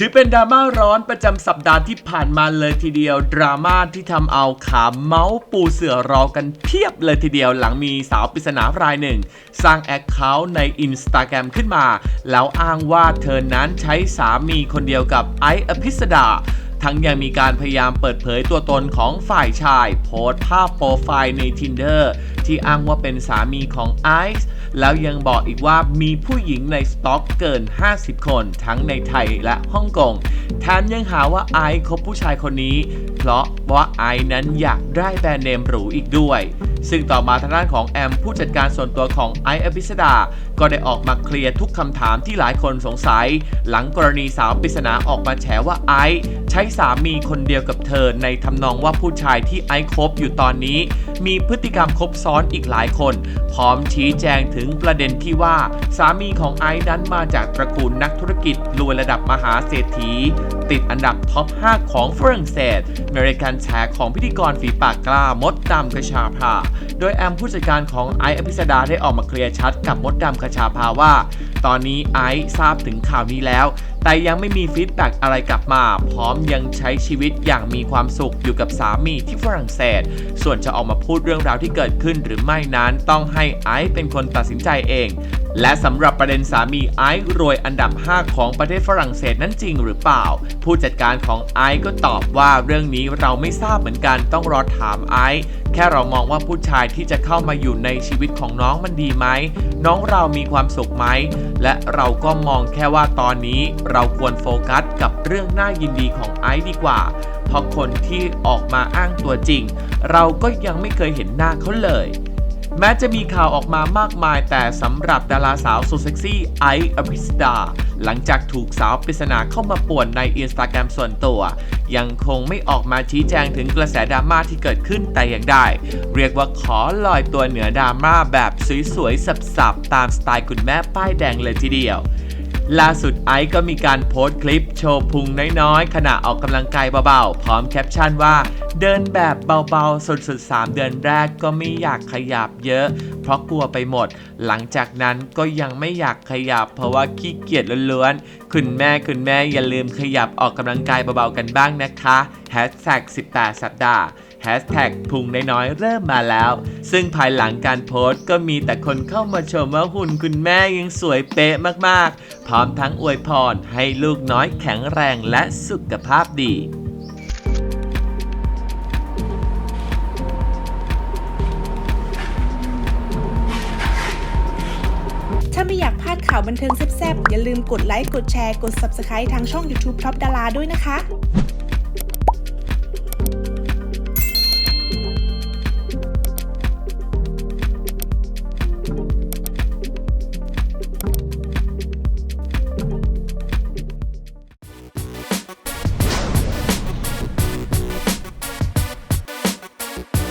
ถือเป็นดราม่าร้อนประจำสัปดาห์ที่ผ่านมาเลยทีเดียว ดราม่าที่ทำเอาขาเมาส์ปูเสือรอกันเพียบเลยทีเดียวหลังมีสาวปริศนารายหนึ่ง สร้างแอคเคาท์ใน Instagram ขึ้นมา แล้วอ้างว่าเธอนั้นใช้สามีคนเดียวกับไอซ์อภิสดาทั้งยังมีการพยายามเปิดเผยตัวตนของฝ่ายชาย โพสต์ภาพโปรไฟล์ใน Tinder ที่อ้างว่าเป็นสามีของไอซ์ แล้วยังบอกอีกว่ามีผู้หญิงในสต็อกเกิน 50 คน ทั้งในไทยและฮ่องกงแถมยังหาว่าไอซ์คบผู้ชายคนนี้ เพราะว่าไอซ์นั้นอยากได้แบรนด์เนมหรูอีกด้วยซึ่งต่อมาทางด้านของแอมผู้จัดการส่วนตัวของไอซ์อภิสดา ก็ได้ออกมาเคลียร์ทุกคำถามที่หลายคนสงสัย หลังกรณีสาวปริศนาออกมาแฉว่าไอซ์ใช้สามีคนเดียวกับเธอ ในทำนองว่าผู้ชายที่ไอซ์คบอยู่ตอนนี้ มีพฤติกรรมคบซ้อนอีกหลายคน พร้อมชี้แจงถึงประเด็นที่ว่า สามีของไอซ์นั้นมาจากตระกูลนักธุรกิจรวยระดับมหาเศรษฐี ติดอันดับท็อป 5 ของฝรั่งเศสเมริกันแชร์ของพิธีกรฝีปากกล้ามดดำกระชาภาโดยแอมผู้จัดการของไอซ์อภิสดาได้ออกมาเคลียร์ชัดกับมดดำคชาภาว่า ตอนนี้ไอซ์ทราบถึงข่าวนี้แล้ว แต่ยังไม่มีฟีดแบ็กอะไรกลับมา พร้อมยังใช้ชีวิตอย่างมีความสุขอยู่กับสามีที่ฝรั่งเศส ส่วนจะออกมาพูดเรื่องราวที่เกิดขึ้นหรือไม่นั้นต้องให้ไอซ์เป็นคนตัดสินใจเอง และสำหรับประเด็นสามีไอซ์รวยอันดับ 5 ของประเทศฝรั่งเศสนั้นจริงหรือเปล่า ผู้จัดการของไอซ์ก็ตอบว่าเรื่องนี้เราไม่ทราบเหมือนกันต้องรอถามไอซ์แค่เรามองว่าผู้ชายที่จะเข้ามาอยู่ในชีวิตของน้องมันดีไหมน้องเรามีความสุขไหมและเราก็มองแค่ว่าตอนนี้เราควรโฟกัสกับเรื่องน่ายินดีของไอซ์ดีกว่า เพราะคนที่ออกมาอ้างตัวจริง เราก็ยังไม่เคยเห็นหน้าเขาเลย แม้จะมีข่าวออกมามากมายแต่สำหรับดาราสาวสุดเซ็กซี่ไอซ์อภิสดา หลังจากถูกสาวปริศนาเข้ามาป่วนในอินสตาแกรมส่วนตัว ยังคงไม่ออกมาชี้แจงถึงกระแสดราม่าที่เกิดขึ้นแต่อย่างใดเรียกว่าขอลอยตัวเหนือดราม่าแบบสวยๆสับๆตามสไตล์คุณแม่ป้ายแดงเลยทีเดียว ล่าสุดไอซ์ก็มีการโพสต์คลิปโชว์พุงน้อยๆ ขณะออกกำลังกายเบาๆ พร้อมแคปชั่นว่า เดินแบบเบาๆ สุดๆ 3 เดือนแรกก็ไม่อยากขยับเยอะ เพราะกลัวไปหมด หลังจากนั้นก็ยังไม่อยากขยับ เพราะว่าขี้เกียจล้วนๆ คุณแม่คุณแม่อย่าลืมขยับออกกำลังกายเบาๆกันบ้างนะคะแฮชแท็ก18 สัปดาห์ แฮชแท็กพุงน้อยๆเริ่มมาแล้ว ซึ่งภายหลังการโพสต์ก็มีแต่คนเข้ามาชมว่าหุ่นคุณแม่ยังสวยเป๊ะมากๆ พร้อมทั้งอวยพรให้ลูกน้อยแข็งแรงและสุขภาพดีถ้าไม่อยากพลาดข่าวบันเทิงแซ่บๆ อย่าลืมกดไลค์ กดแชร์ กด Subscribe ทางช่อง YouTube Top ดาราด้วยนะคะ